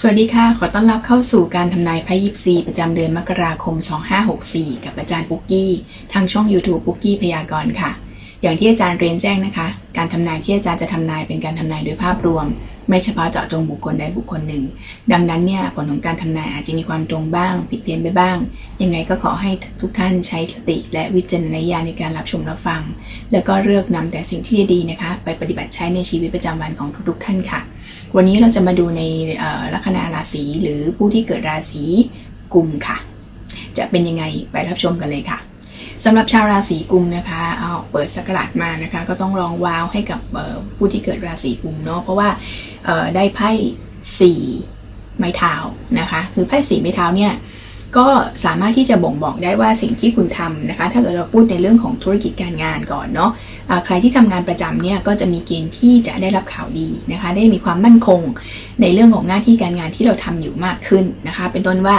สวัสดีค่ะ ขอต้อนรับเข้าสู่การทำนายไพ่ยิปซีประจำเดือนมกราคม 2564 กับอาจารย์ปุ๊กกี้ ทางช่อง YouTube ปุ๊กกี้พยากรณ์ค่ะ อย่างที่อาจารย์เรียนแจ้งนะคะ การทำนายที่อาจารย์จะทำนายเป็นการทำนายโดยภาพรวม ไม่เฉพาะเจาะจงบุคคลใดบุคคลหนึ่ง ดังนั้นเนี่ยผลของการทำนายอาจจะมีความตรงบ้าง ผิดเพี้ยนไปบ้าง ยังไงก็ขอให้ทุกท่านใช้สติ และวิจารณญาณในการรับชมรับฟัง แล้วก็เลือกนำแต่สิ่งที่ดีนะคะ ไปปฏิบัติใช้ในชีวิตประจำวันของทุกๆ ท่านค่ะ วันนี้เราจะมาดูในลัคนาราศีหรือผู้ที่เกิดราศีกุมค่ะ จะเป็นยังไงไปรับชมกันเลยค่ะ สำหรับชาวราศีกุมนะคะเอาเปิดสกราดมานะคะ ก็ต้องลองว้าวให้กับผู้ที่เกิดราศีกุมเนาะเพราะว่าได้ไพ่สี่ไม้เท้านะคะ คือไพ่สี่ไม้เท้าเนี่ยก็สามารถที่จะบ่งบอกได้ว่าสิ่งที่คุณทำนะคะ ถ้าเกิดเราพูดในเรื่องของธุรกิจการงานก่อนเนาะใครที่ทำงานประจำเนี่ยก็จะมีเกณฑ์ที่จะได้รับข่าวดีนะคะ ได้มีความมั่นคงในเรื่องของหน้าที่การงานที่เราทำอยู่มากขึ้นนะคะ เป็นต้นว่า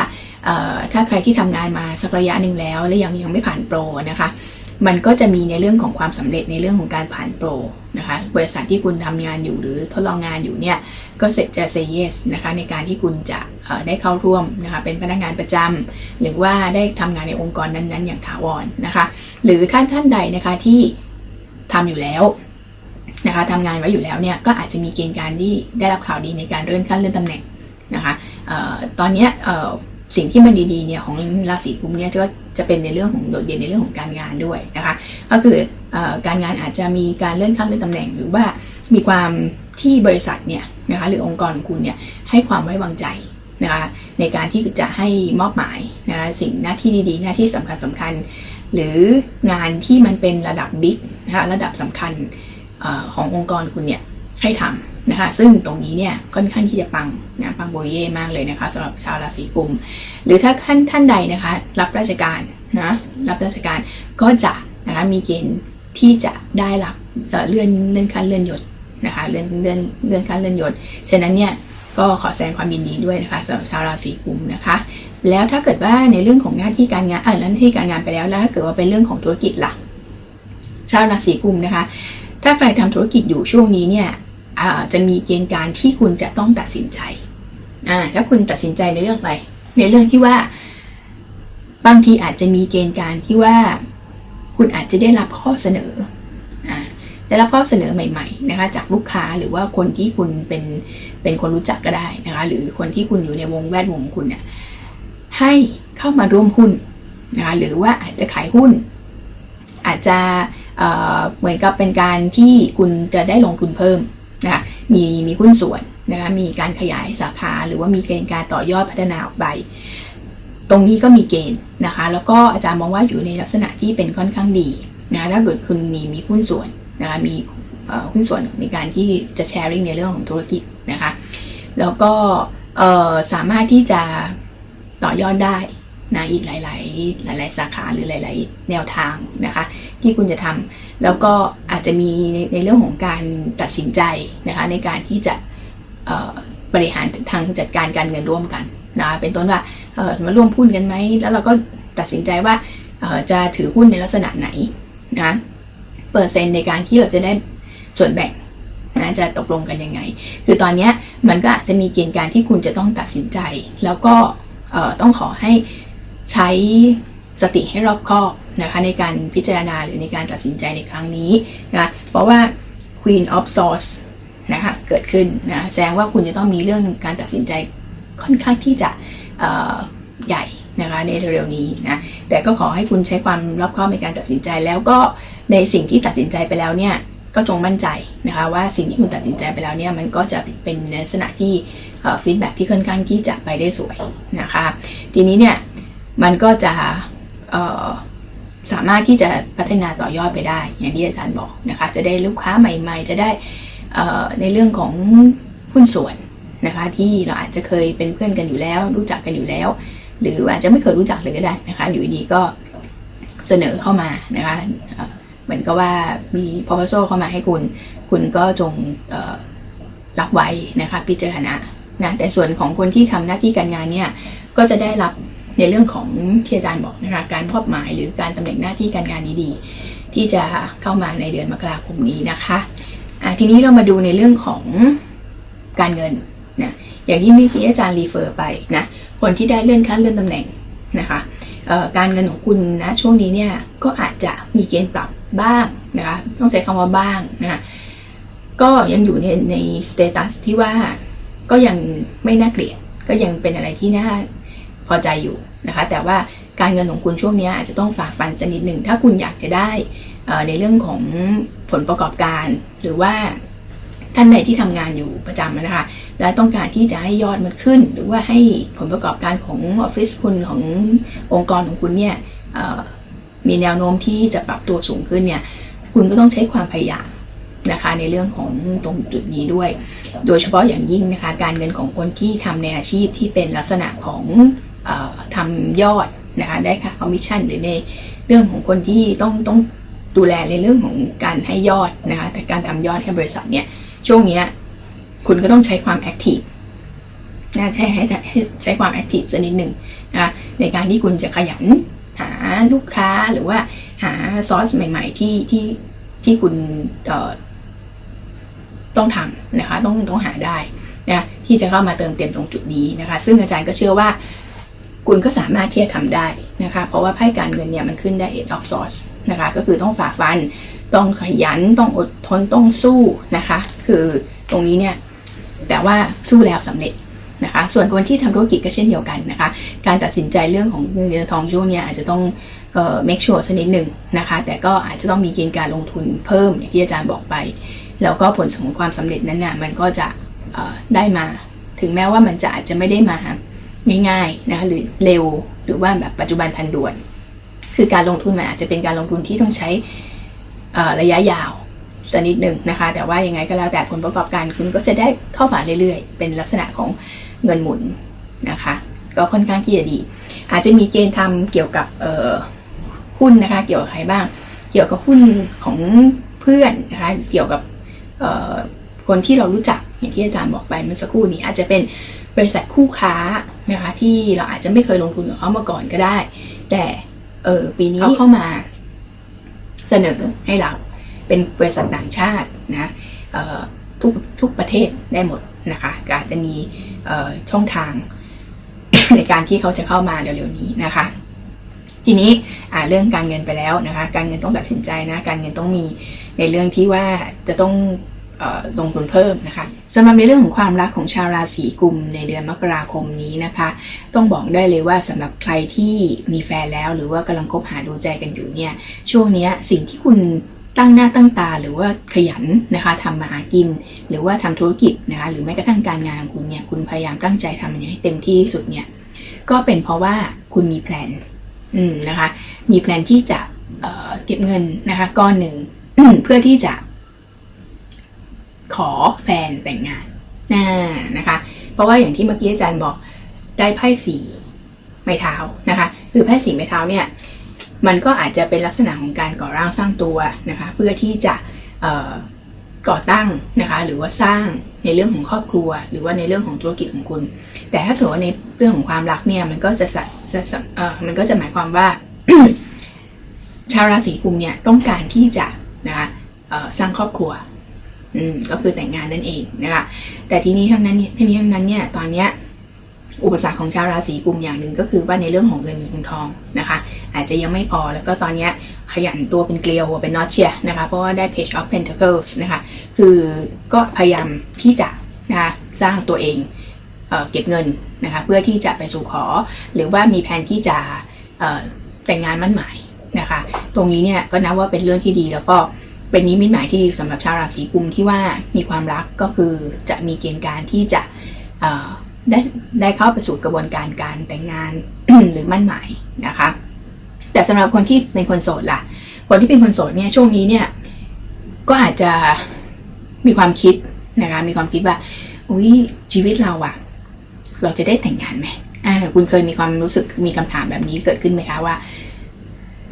ถ้าใครที่ทำงานมาสักระยะหนึ่งแล้ว และยังยังไม่ผ่านโปรนะคะ มันก็จะมีในเรื่องของความสำเร็จในเรื่องของการผ่านโปรนะคะ บริษัทที่คุณทำงานอยู่หรือทดลองงานอยู่เนี่ย ก็เสร็จจะ say yes นะคะในการที่คุณจะได้เข้าร่วมนะคะเป็นพนักงานประจำหรือว่าได้ทำงานในองค์กรนั้นๆ อย่างถาวรนะคะ หรือท่านท่านใดนะคะที่ทำอยู่แล้วนะคะทำงานไว้อยู่แล้วเนี่ยก็อาจจะมีเกณฑ์การที่ได้รับข่าวดีในการเลื่อนขั้นเลื่อนตำแหน่งนะคะออตอนนี้ สิ่งที่มันดีๆเนี่ยของราศีกุมเนี่ยก็จะเป็นในเรื่องของโดดเด่นในเรื่องของการงานด้วยนะคะก็คืออการงานอาจจะมีการเลื่อนขั้นเลื่อนตำแหน่ง หรือว่ามีความที่บริษัทเนี่ยนะคะหรือองค์กรของคุณเนี่ยให้ความไว้วางใจนะคะในการที่จะให้มอบหมายนะคะสิ่งหน้าที่ดีๆ หน้าที่สำคัญสำคัญ หรืองานที่มันเป็นระดับบิ๊กนะคะระดับสำคัญอขององค์กรคุณเนี่ยให้ทำ นะคะ ซึ่งตรงนี้เนี่ยค่อนข้างที่จะปังนะปังโบเย่มากเลยนะคะสำหรับชาวราศีกุม หรือถ้าท่านท่านใดนะคะ รับราชการนะรับราชการก็จะนะคะมีเกณฑ์ที่จะได้รับเลื่อนเลื่อนขั้นเลื่อนยศนะคะเลื่อนเลื่อนเลื่อนขั้นเลื่อนยศฉะนั้นเนี่ยก็ขอแสดงความยินดีด้วยนะคะสำหรับชาวราศีกุมนะคะ แล้วถ้าเกิดว่าในเรื่องของหน้าที่การงานอะแล้วหน้าที่การงานไปแล้วแล้วถ้าเกิดว่าเป็นเรื่องของธุรกิจล่ะ ชาวราศีกุมนะคะ ถ้าใครทำธุรกิจอยู่ช่วงนี้เนี่ย จะมีเกณฑ์การที่คุณจะต้องตัดสินใจถ้าคุณตัดสินใจในเรื่องอะไร ในเรื่องที่ว่า บางทีอาจจะมีเกณฑ์การที่ว่า คุณอาจจะได้รับข้อเสนอได้รับข้อเสนอใหม่ๆนะคะจากลูกค้าหรือว่าคนที่คุณเป็นเป็นคนรู้จักก็ได้นะคะหรือคนที่คุณอยู่ในวงแวดวงของคุณเนี่ยให้เข้ามาร่วมหุ้นนะคะหรือว่าอาจจะขายหุ้น อาจจะเเหมือนกับเป็นการที่คุณจะได้ลงทุนเพิ่ม นะคะมีมีหุ้นส่วนนะคะมีการขยายสาขาหรือว่ามีเกณฑ์การต่อยอดพัฒนาออกไปตรงนี้ก็มีเกณฑ์นะคะ แล้วก็อาจารย์มองว่าอยู่ในลักษณะที่เป็นค่อนข้างดีนะถ้าเกิดคุณมีมีหุ้นส่วนนะคะมีหุ้นส่วนในการที่จะแชร์ริ่งในเรื่องของธุรกิจนะคะ แล้วก็สามารถที่จะต่อยอดได้ นะอีกหลาย ๆ หลาย ๆ สาขาหรือหลาย ๆ แนวทางนะคะ ที่คุณจะทำแล้วก็อาจจะมีในเรื่องของการตัดสินใจนะคะในการที่จะบริหารทางจัดการการเงินร่วมกันนะเป็นต้นว่าเออมาร่วมหุ้นกันไหมแล้วเราก็ตัดสินใจว่าจะถือหุ้นในลักษณะไหนนะเปอร์เซ็นต์ในการที่เราจะได้ส่วนแบ่งนะจะตกลงกันยังไง คือตอนนี้มันก็อาจจะมีเกณฑ์การที่คุณจะต้องตัดสินใจ แล้วก็ต้องขอให้ ใช้สติให้รอบคอบนะคะในการพิจารณาหรือในการตัดสินใจในครั้งนี้นะคะเพราะว่า Queen of Swords นะคะเกิดขึ้นนะแสดงว่าคุณจะต้องมีเรื่องการตัดสินใจค่อนข้างที่จะใหญ่นะคะในเร็วๆนี้นะแต่ก็ขอให้คุณใช้ความรอบคอบในการตัดสินใจแล้วก็ในสิ่งที่ตัดสินใจไปแล้วเนี่ยก็จงมั่นใจนะคะว่าสิ่งที่คุณตัดสินใจไปแล้วเนี่ยมันก็จะเป็นในลักษณะที่ฟีดแบ็ที่ค่อนข้างที่จะไปได้สวยนะคะทีนี้เนี่ย มันก็จะสามารถที่จะพัฒนาต่อยอดไปได้ อย่างที่อาจารย์บอกนะคะ จะได้ลูกค้าใหม่ ๆ จะได้ในเรื่องของหุ้นส่วนนะคะที่เราอาจจะเคยเป็นเพื่อนกันอยู่แล้ว รู้จักกันอยู่แล้ว หรืออาจจะไม่เคยรู้จักเลยก็ได้นะคะ อยู่ดีๆก็เสนอเข้ามานะคะเหมือนกับว่ามี proposal เข้ามาให้คุณ คุณก็จงรับไว้นะคะพิจารณานะแต่ส่วนของคนที่ทำหน้าที่การงานเนี่ยก็จะได้รับ ในเรื่องของที่อาจารย์บอกนะคะการมอบหมายหรือการตำแหน่งหน้าที่การงานดีๆที่จะเข้ามาในเดือนมกราคมนี้นะคะะทีนี้เรามาดูในเรื่องของการเงินนะอย่างที่เมื่อกี้อาจารย์รีเฟอร์ไปนะคนที่ได้เลื่อนขั้นเลื่อนตำแหน่งนะคะการเงินของคุณนะช่วงนี้เนี่ยก็อาจจะมีเกณฑ์ปรับบ้างนะคะต้องใช้คำว่าบ้างนะคะก็ยังอยู่ในในสเตตัสที่ว่าก็ยังไม่น่าเกลียดก็ยังเป็นอะไรที่น่า พอใจอยู่นะคะ แต่ว่าการเงินของคุณช่วงนี้อาจจะต้องฝ่าฟันสักนิดหนึ่งถ้าคุณอยากจะได้ในเรื่องของผลประกอบการหรือว่าท่านใดที่ทำงานอยู่ประจำนะคะ และต้องการที่จะให้ยอดมันขึ้น หรือว่าให้ผลประกอบการของออฟฟิศคุณขององค์กรของคุณเนี่ยมีแนวโน้มที่จะปรับตัวสูงขึ้นเนี่ยคุณก็ต้องใช้ความพยายามนะคะในเรื่องของตรงจุดนี้ด้วย โดยเฉพาะอย่างยิ่งนะคะการเงินของคนที่ทำในอาชีพที่เป็นลักษณะของ ทำยอดนะคะได้ค่าคอมมิชชั่นหรือในเรื่องของคนที่ต้องต้องดูแลในเรื่องของการให้ยอดนะคะแต่การทำยอดให้บริษัทเนี่ยช่วงเนี้ยคุณก็ต้องใช้ความแอคทีฟนะให้ให้ให้ใช้ความแอคทีฟสักนิดหนึ่งนะในการที่คุณจะขยันหาลูกค้าหรือว่าหาซอสใหม่ ๆ ที่ที่ที่คุณต้องทำนะคะต้องต้องหาได้นะที่จะเข้ามาเติมเต็มตรงจุดนี้นะคะ ซึ่งอาจารย์ก็เชื่อว่า คุณก็สามารถที่จะทำได้นะคะ เพราะว่าไพ่การเงินเนี่ยมันขึ้นได้ eight of swords นะคะ ก็คือต้องฝ่าฟัน ต้องขยัน ต้องอดทน ต้องสู้นะคะ คือตรงนี้เนี่ย แต่ว่าสู้แล้วสำเร็จนะคะ ส่วนคนที่ทำธุรกิจก็เช่นเดียวกันนะคะ การตัดสินใจเรื่องของเงินเดือนทองช่วงเนี้ยอาจจะต้องเอ่อ make sure สักนิดหนึ่งนะคะ แต่ก็อาจจะต้องมีเกณฑ์การลงทุนเพิ่มอย่างที่อาจารย์บอกไป แล้วก็ผลของความสำเร็จนั้นน่ะมันก็จะเอ่อได้มา ถึงแม้ว่ามันจะอาจจะไม่ได้มา ง่ายๆนะคะหรือเร็วหรือว่าแบบปัจจุบันทันด่วน คือการลงทุนมันอาจจะเป็นการลงทุนที่ต้องใช้ระยะยาวสักนิดหนึ่งนะคะ แต่ว่ายังไงก็แล้วแต่ผลประกอบการคุณก็จะได้เข้ามาเรื่อยๆ เป็นลักษณะของเงินหมุนนะคะ ก็ค่อนข้างที่จะดี อาจจะมีเกณฑ์ทำเกี่ยวกับหุ้นนะคะ เกี่ยวกับใครบ้าง เกี่ยวกับหุ้นของเพื่อนนะคะ เกี่ยวกับคนที่เรารู้จักอย่างที่อาจารย์บอกไปเมื่อสักครู่นี้อาจจะเป็น บริษัทคู่ค้านะคะที่เราอาจจะไม่เคยลงทุนกับเขามาก่อนก็ได้ แต่เออปีนี้เขาเข้ามาเสนอให้เราเป็นบริษัทต่างชาตินะเอ่อทุกทุกประเทศได้หมดนะคะก็อาจจะมีเอ่อช่องทางในการที่เขาจะเข้ามาเร็วๆนี้นะคะ ทีนี้อ่าเรื่องการเงินไปแล้วนะคะ การเงินต้องตัดสินใจนะ การเงินต้องมีในเรื่องที่ว่าจะต้องเอ่อ ลงทุนเพิ่มนะคะสำหรับในเรื่องของความรักของชาวราศีกุมในเดือนมกราคมนี้นะคะ ต้องบอกได้เลยว่าสำหรับใครที่มีแฟนแล้วหรือว่ากำลังคบหาดูใจกันอยู่เนี่ยช่วงนี้สิ่งที่คุณตั้งหน้าตั้งตาหรือว่าขยันนะคะทำมาหากิน หรือว่าทำธุรกิจนะคะหรือแม้กระทั่งการงานของคุณเนี่ยคุณพยายามตั้งใจทำมันอย่างให้เต็มที่ที่สุดเนี่ยก็เป็นเพราะว่าคุณมีแพลนอืมนะคะมีแพลนที่จะเเก็บเงินนะคะก้อนหนึ่งเพื่อที่จะ ขอแฟนแต่งงานน่านะคะ เพราะว่าอย่างที่เมื่อกี้อาจารย์บอกได้ไพ่สีไม้เท้านะคะ คือไพ่สีไม้เท้าเนี่ยมันก็อาจจะเป็นลักษณะของการก่อร่างสร้างตัวนะคะ เพื่อที่จะก่อตั้งนะคะ หรือว่าสร้างในเรื่องของครอบครัว หรือว่าในเรื่องของธุรกิจของคุณ แต่ถ้าเกิดว่าในเรื่องของความรักเนี่ยมันก็จะสะสะสะเออมันก็จะหมายความว่า ชาวราศีกุมเนี่ยต้องการที่จะนะคะสร้างครอบครัว อืมก็คือแต่งงานนั่นเองนะคะแต่ทีนี้ทั้งนั้นเนี่ยทีนี้ทั้งนั้นเนี่ยตอนเนี้ยอุปสรรคของชาวราศีกุมอย่างหนึ่งก็คือว่าในเรื่องของเงินเงินทองนะคะ อาจจะยังไม่พอแล้วก็ตอนเนี้ยขยันตัวเป็นเกลียวหัวเป็นน็อตเชียนะคะ เพราะว่าได้ page of pentacles นะคะ คือก็พยายามที่จะนะคะสร้างตัวเองเอเก็บเงินนะคะ เพื่อที่จะไปสู่ขอ หรือว่ามีแผนที่จะแต่งงานมั่นหมายนะคะ ตรงนี้เนี่ยก็นับว่าเป็นเรื่องที่ดีแล้วก็ เป็นนิมิตหมายที่ดีสำหรับชาวราศีกุมที่ว่ามีความรักก็คือจะมีเกณฑ์การที่จะได้ได้เข้าไปสู่กระบวนการการแต่งงานหรือมั่นหมายนะคะ แต่สำหรับคนที่เป็นคนโสดล่ะ คนที่เป็นคนโสดเนี่ยช่วงนี้เนี่ยก็อาจจะมีความคิดนะคะมีความคิดว่าอุ้ยชีวิตเราอะเราจะได้แต่งงานไหมคุณเคยมีความรู้สึกมีคำถามแบบนี้เกิดขึ้นไหมคะว่า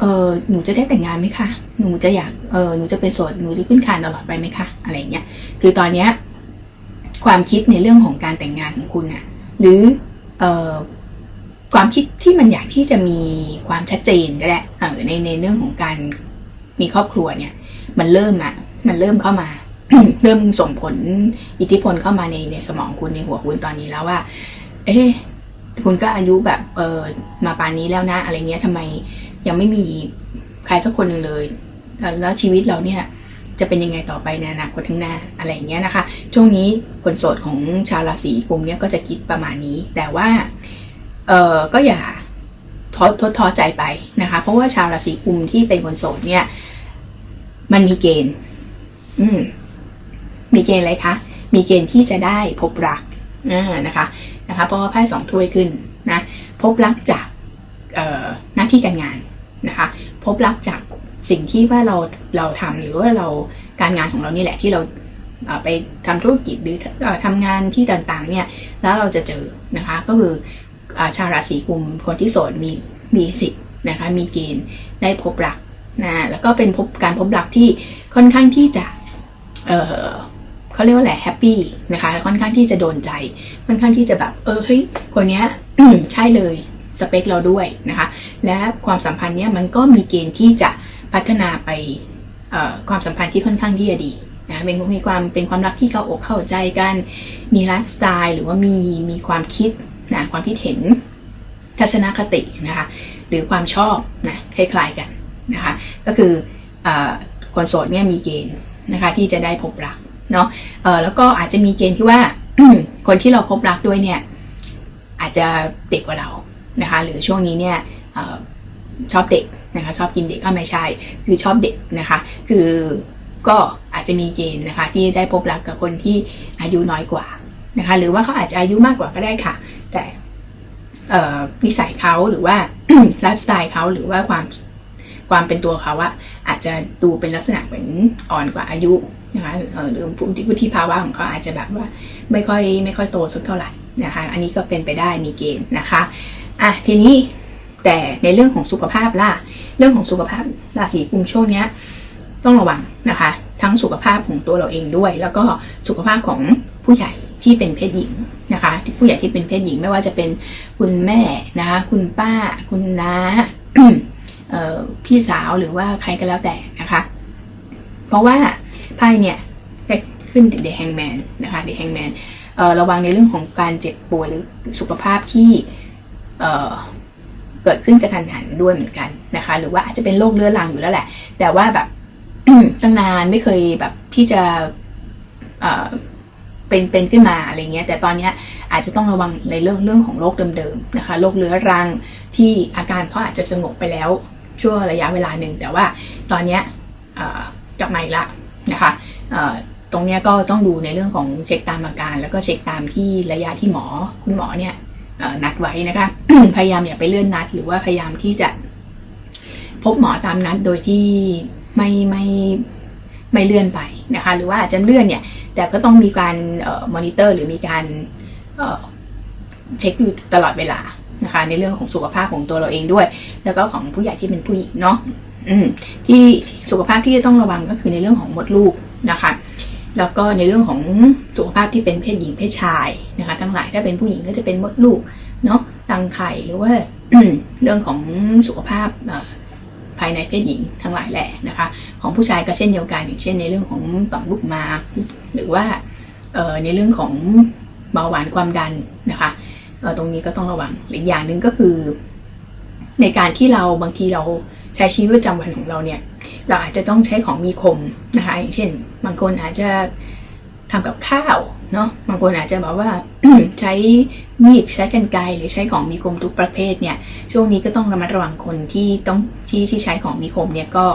เออหนูจะได้แต่งงานไหมคะ หนูจะอยากเออหนูจะเป็นโสดหนูจะขึ้นคานตลอดไปไหมคะ อะไรเงี้ย คือตอนเนี้ยความคิดในเรื่องของการแต่งงานของคุณอะหรือเออความคิดที่มันอยากที่จะมีความชัดเจนก็ได้เออในในเรื่องของการมีครอบครัวเนี่ย มันเริ่มอะมันเริ่มเข้ามา เริ่มส่งผลอิทธิพลเข้ามาในในสมองคุณในหัวคุณตอนนี้แล้วว่า เอ๊ะคุณก็อายุแบบเออมาป่านนี้แล้วนะ อะไรเงี้ยทำไม ยังไม่มีใครสักคนหนึ่งเลย แล้วชีวิตเราเนี่ยจะเป็นยังไงต่อไปในอนาคตข้างหน้าอะไรอย่างเงี้ยนะคะ ช่วงนี้คนโสดของชาวราศีกุมเนี่ยก็จะคิดประมาณนี้ แต่ว่าเออก็อย่าท้อท้อท้อใจไปนะคะ เพราะว่าชาวราศีกุมที่เป็นคนโสดเนี่ย มันมีเกณฑ์ อืม มีเกณฑ์อะไรคะมีเกณฑ์ที่จะได้พบรักนะคะนะคะเพราะว่าไพ่สองถ้วยขึ้นนะพบรักจากหน้าที่การงาน นะคะพบรักจากสิ่งที่ว่าเราเราทำหรือว่าเราการงานของเรานี่แหละที่เราไปทำธุรกิจหรือเอ่อทำงานที่ต่างๆเนี่ยแล้วเราจะเจอนะคะก็คืออชาวราศีกุมคนที่โสดมีมีสิทธิ์นะคะมีเกณฑ์ได้พบรักนะแล้วก็เป็นพบการพบรักที่ค่อนข้างที่จะเออเขาเรียกว่าอะไรแฮปปี้นะคะค่อนข้างที่จะโดนใจค่อนข้างที่จะแบบเออเฮ้ยคนเนี้ยใช่เลย สเปคเราด้วยนะคะ และความสัมพันธ์เนี้ยมันก็มีเกณฑ์ที่จะพัฒนาไปความสัมพันธ์ที่ค่อนข้างที่จะดีนะเป็นมีความเป็นความรักที่เข้าอกเข้าใจกัน มีไลฟ์สไตล์หรือว่ามีมีความคิดนะความคิดเห็นทัศนคตินะคะหรือความชอบนะคล้ายๆกันนะคะก็คืออคนโสดเนี่ยมีเกณฑ์นะคะที่จะได้พบรักเนาะแล้วก็อาจจะมีเกณฑ์ที่ว่าคนที่เราพบรักด้วยเนี่ยอาจจะเด็กกว่าเรา นะคะหรือช่วงนี้เนี่ยอชอบเด็กนะคะชอบกินเด็กก็ไม่ใช่คือชอบเด็กนะคะคือก็อาจจะมีเกณฑ์นะคะที่ได้พบรักกับคนที่อายุน้อยกว่านะคะหรือว่าเขาอาจจะอายุมากกว่าก็ได้ค่ะ แต่นิสัยเขาหรือว่าไลฟ์สไตล์เขาหรือว่าความความเป็นตัวเขาอะอาจจะดูเป็นลักษณะเหมือนอ่อนกว่าอายุนะคะเอ่อหรือวุฒิภาวะของเขาอาจจะแบบว่าไม่ค่อยไม่ค่อยโตสักเท่าไหร่นะคะ อันนี้ก็เป็นไปได้มีเกณฑ์นะคะ อะทีนี้แต่ในเรื่องของสุขภาพล่ะ เรื่องของสุขภาพราศีกุมช่วงเนี้ยต้องระวังนะคะ ทั้งสุขภาพของตัวเราเองด้วย แล้วก็สุขภาพของผู้ใหญ่ที่เป็นเพศหญิงนะคะ ผู้ใหญ่ที่เป็นเพศหญิงไม่ว่าจะเป็นคุณแม่นะคะคุณป้า คุณน้าพี่สาวหรือว่าใครก็แล้วแต่นะคะ เพราะว่าไพ่เนี่ยได้ขึ้นเดอะแฮงแมนนะคะเดอะแฮงแมนระวังในเรื่องของการเจ็บป่วยหรือสุขภาพที่ เกิดขึ้นกระทันหันด้วยเหมือนกันนะคะ หรือว่าอาจจะเป็นโรคเรื้อรังอยู่แล้วแหละ แต่ว่าแบบตั้งนานไม่เคยแบบที่จะเป็นเป็นขึ้นมาอะไรเงี้ย แต่ตอนนี้อาจจะต้องระวังในเรื่องเรื่องของโรคเดิมๆนะคะโรคเรื้อรังที่อาการเขาอาจจะสงบไปแล้วช่วงระยะเวลาหนึ่งแต่ว่าตอนนี้กลับมาอีกละนะคะตรงนี้ก็ต้องดูในเรื่องของเช็คตามอาการ แล้วก็เช็คตามที่ระยะที่หมอคุณหมอเนี่ย นัดไว้นะคะ พยายามอย่าไปเลื่อนนัด หรือว่าพยายามที่จะพบหมอตามนัดโดยที่ไม่ไม่ไม่เลื่อนไปนะคะ หรือว่าอาจจะเลื่อนเนี่ย แต่ก็ต้องมีการมอนิเตอร์หรือมีการเอ่อเช็คอยู่ตลอดเวลานะคะ ในเรื่องของสุขภาพของตัวเราเองด้วย แล้วก็ของผู้ใหญ่ที่เป็นผู้หญิงเนาะอืมที่สุขภาพที่จะต้องระวังก็คือในเรื่องของมดลูกนะคะ แล้วก็ในเรื่องของสุขภาพที่เป็นเพศหญิงเพศชายนะคะทั้งหลายถ้าเป็นผู้หญิงก็จะเป็นมดลูกเนาะรังไข่หรือว่าเรื่องของสุขภาพภายในเพศหญิงทั้งหลายแหละนะคะ ของผู้ชายก็เช่นเดียวกันอย่างเช่น ในเรื่องของต่อมลูกหมากหรือว่าในเรื่องของเบาหวานความดันนะคะตรงนี้ก็ต้องระวังอีกอย่างหนึ่งก็คือ ในการที่เราบางทีเราใช้ชีวิตประจำวันของเราเนี่ย เราอาจจะต้องใช้ของมีคมนะคะอย่างเช่น บางคนอาจจะทำกับข้าวเนาะบางคนอาจจะแบบว่าใช้มีดใช้กรรไกรหรือใช้ของมีคมทุกประเภทเนี่ยช่วงนี้ก็ต้องระมัดระวังคนที่ต้องที่ที่ใช้ของมีคมเนี่ยก็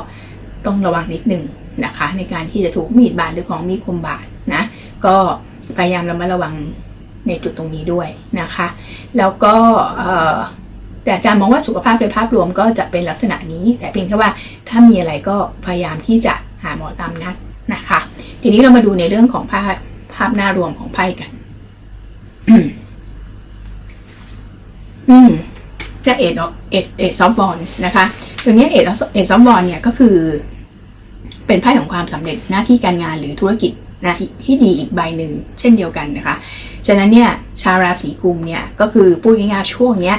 ต้องระวังนิดหนึ่งนะคะในการที่จะถูกมีดบาดหรือของมีคมบาดนะก็พยายามระมัดระวังในจุดตรงนี้ด้วยนะคะ แล้วก็ แต่อาจารย์มองว่าสุขภาพโดยภาพรวมก็จะเป็นลักษณะนี้ แต่เพียงแค่ว่าถ้ามีอะไรก็พยายามที่จะหาหมอตามนัดนะคะ ทีนี้เรามาดูในเรื่องของภาพภาพหน้ารวมของไพ่กัน อืมจะเอ็ดเอ็ดเอ็ดซอฟบอลนะคะตัวนี้เอ็ดเอ็ดซอฟบอลเนี่ยก็คือ เป็นไพ่ของความสำเร็จหน้าที่การงานหรือธุรกิจนะที่ดีอีกใบหนึ่งเช่นเดียวกันนะคะ ฉะนั้นเนี่ยชาวราศีกุมเนี่ยก็คือพูดง่ายๆช่วงเนี้ย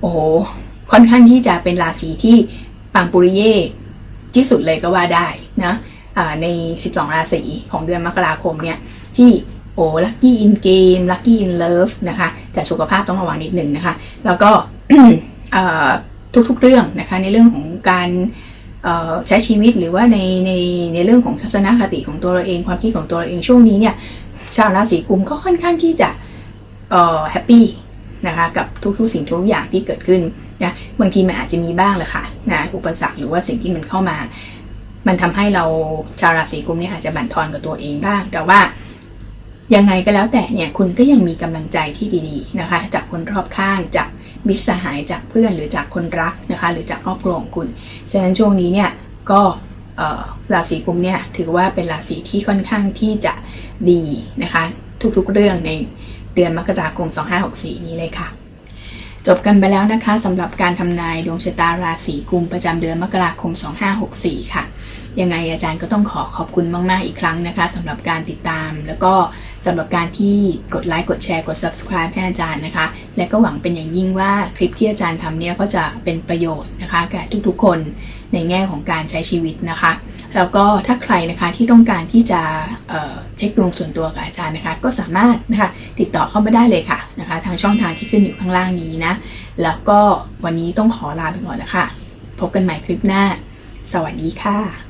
โอ้โหค่อนข้างที่จะเป็นราศีที่ปังปุริเย่ที่สุดเลยก็ว่าได้นะใน 12 ราศีของเดือนมกราคมเนี่ยที่โอ้ลัคกี้อินเกมลัคกี้อินเลิฟนะคะแต่สุขภาพต้องระวังนิดหนึ่งนะคะ แล้วก็ทุกๆเรื่องนะคะในเรื่องของการใช้ชีวิตหรือว่าในในในเรื่องของทัศนคติของตัวเราเองความคิดของตัวเราเองช่วงนี้เนี่ยชาวราศีกุมก็ค่อนข้างที่จะแฮปปี้ นะคะ กับทุกๆสิ่งทุกอย่างที่เกิดขึ้นนะบางทีมันอาจจะมีบ้างแหละค่ะนะอุปสรรคหรือว่าสิ่งที่มันเข้ามา มันทำให้เราชาวราศีกุมเนี่ยอาจจะบั่นทอนกับตัวเองบ้าง แต่ว่ายังไงก็แล้วแต่เนี่ยคุณก็ยังมีกำลังใจที่ดีๆนะคะ จากคนรอบข้างจากมิตรสหายจากเพื่อนหรือจากคนรักนะคะ หรือจากครอบครัวของคุณฉะนั้นช่วงนี้เนี่ยก็ราศีกุมเนี่ยถือว่าเป็นราศีที่ค่อนข้างที่จะดีนะคะ ทุกๆเรื่องใน เดือนมกราคม 2564 นี้เลยค่ะ จบกันไปแล้วนะคะสำหรับการทำนายดวงชะตาราศีกุมประจำเดือนมกราคม 2564 ค่ะ ยังไงอาจารย์ก็ต้องขอขอบคุณมาก ๆ อีกครั้งนะคะสำหรับการติดตาม แล้วก็สำหรับการที่กดไลค์กดแชร์กด subscribe ให้อาจารย์นะคะ และก็หวังเป็นอย่างยิ่งว่าคลิปที่อาจารย์ทำเนี่ยก็จะเป็นประโยชน์นะคะแก่ทุกๆคนในแง่ของการใช้ชีวิตนะคะ แล้วก็ถ้าใครนะคะที่ต้องการที่จะเเช็คดวงส่วนตัวกับอาจารย์นะคะ ก็สามารถนะคะติดต่อเข้ามาได้เลยค่ะนะคะ ทางช่องทางที่ขึ้นอยู่ข้างล่างนี้นะ แล้วก็วันนี้ต้องขอลาไปก่อนนะคะ พบกันใหม่คลิปหน้า สวัสดีค่ะ